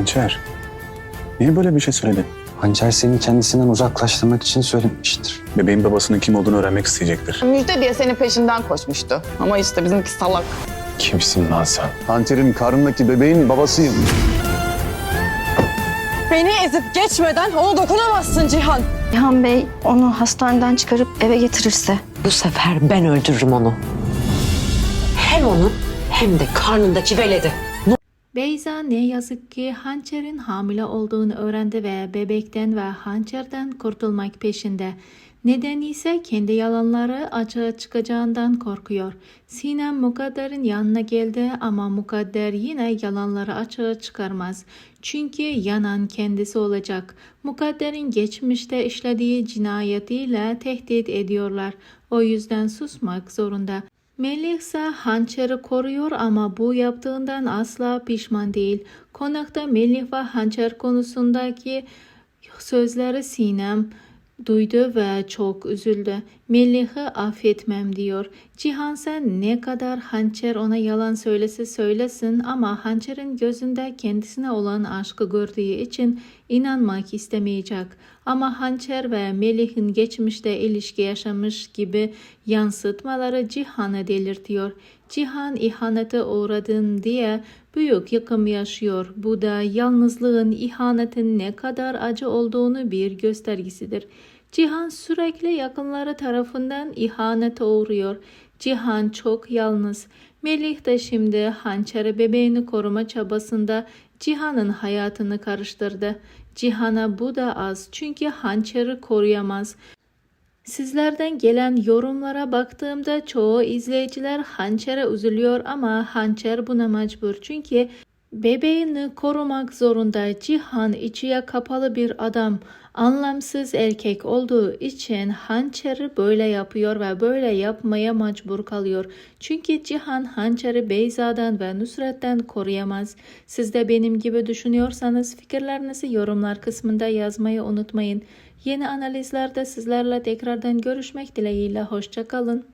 Hançer, niye böyle bir şey söyledin? Hançer seni kendisinden uzaklaştırmak için söylemiştir. Bebeğin babasının kim olduğunu öğrenmek isteyecektir. Müjde diye senin peşinden koşmuştu. Ama işte bizimki salak. Kimsin lan sen? Hançer'in karnındaki bebeğin babasıyım. Beni ezip geçmeden ona dokunamazsın Cihan. Cihan Bey onu hastaneden çıkarıp eve getirirse. Bu sefer ben öldürürüm onu. Hem onu hem de karnındaki veledi. Beyza ne yazık ki Hançer'in hamile olduğunu öğrendi ve bebekten ve Hançer'den kurtulmak peşinde. Neden ise kendi yalanları açığa çıkacağından korkuyor. Sinem Mukadder'in yanına geldi ama Mukadder yine yalanları açığa çıkarmaz. Çünkü yanan kendisi olacak. Mukadder'in geçmişte işlediği cinayetiyle tehdit ediyorlar. O yüzden susmak zorunda. Melih ise hançeri koruyor ama bu yaptığından asla pişman değil. Konakta Melih ve hançer konusundaki sözleri Sinem duydu ve çok üzüldü. Melih'i affetmem diyor. Cihan sen ne kadar hançer ona yalan söylese söylesin ama hançerin gözünde kendisine olan aşkı gördüğü için inanmak istemeyecek. Ama hançer ve Melih'in geçmişte ilişki yaşamış gibi yansıtmaları Cihan'ı delirtiyor. Cihan ihanete uğradın diye büyük yıkım yaşıyor. Bu da yalnızlığın ihanetin ne kadar acı olduğunu bir göstergesidir. Cihan sürekli yakınları tarafından ihanete uğruyor. Cihan çok yalnız. Melih de şimdi hançeri bebeğini koruma çabasında Cihan'ın hayatını karıştırdı. Cihan'a bu da az çünkü hançeri koruyamaz. Sizlerden gelen yorumlara baktığımda çoğu izleyiciler hançere üzülüyor ama hançer buna mecbur. Çünkü bebeğini korumak zorunda. Cihan içiye kapalı bir adam. Anlamsız erkek olduğu için hançeri böyle yapıyor ve böyle yapmaya mecbur kalıyor. Çünkü Cihan hançeri Beyza'dan ve Nusret'ten koruyamaz. Siz de benim gibi düşünüyorsanız fikirlerinizi yorumlar kısmında yazmayı unutmayın. Yeni analizlerde sizlerle tekrardan görüşmek dileğiyle hoşçakalın.